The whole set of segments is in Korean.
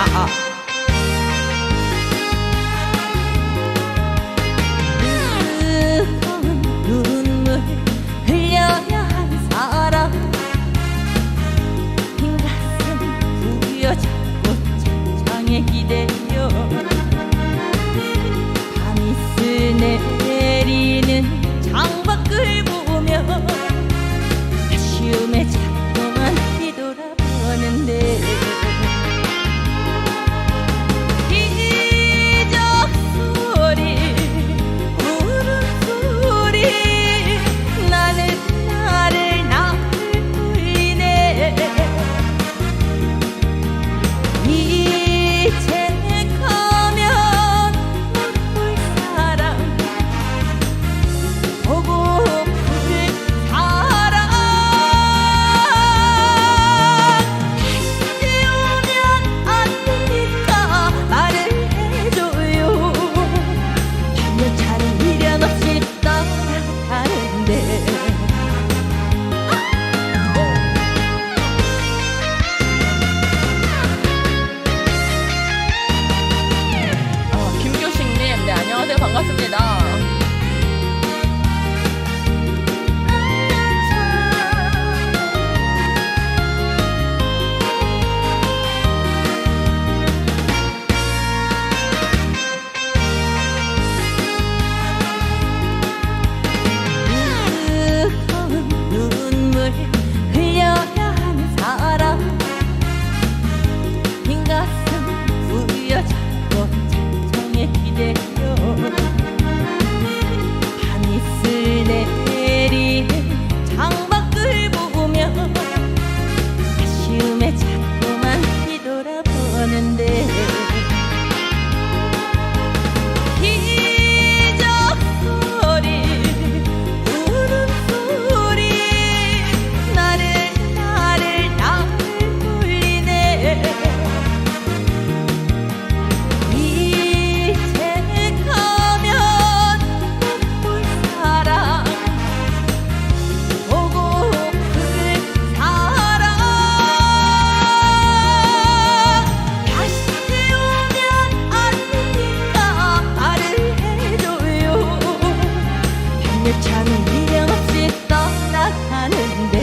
ah ah. 반려차는 미련 없이 떠나가는데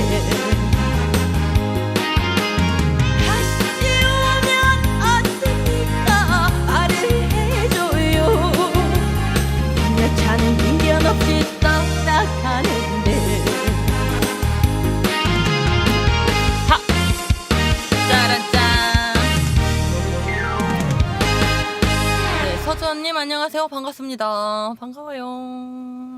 다시 오면 안 되니까 말을 해줘요 반려차는 미련 없이 떠나가는데 짜란짠. 네, 서주원님 안녕하세요. 반갑습니다. 반가워요.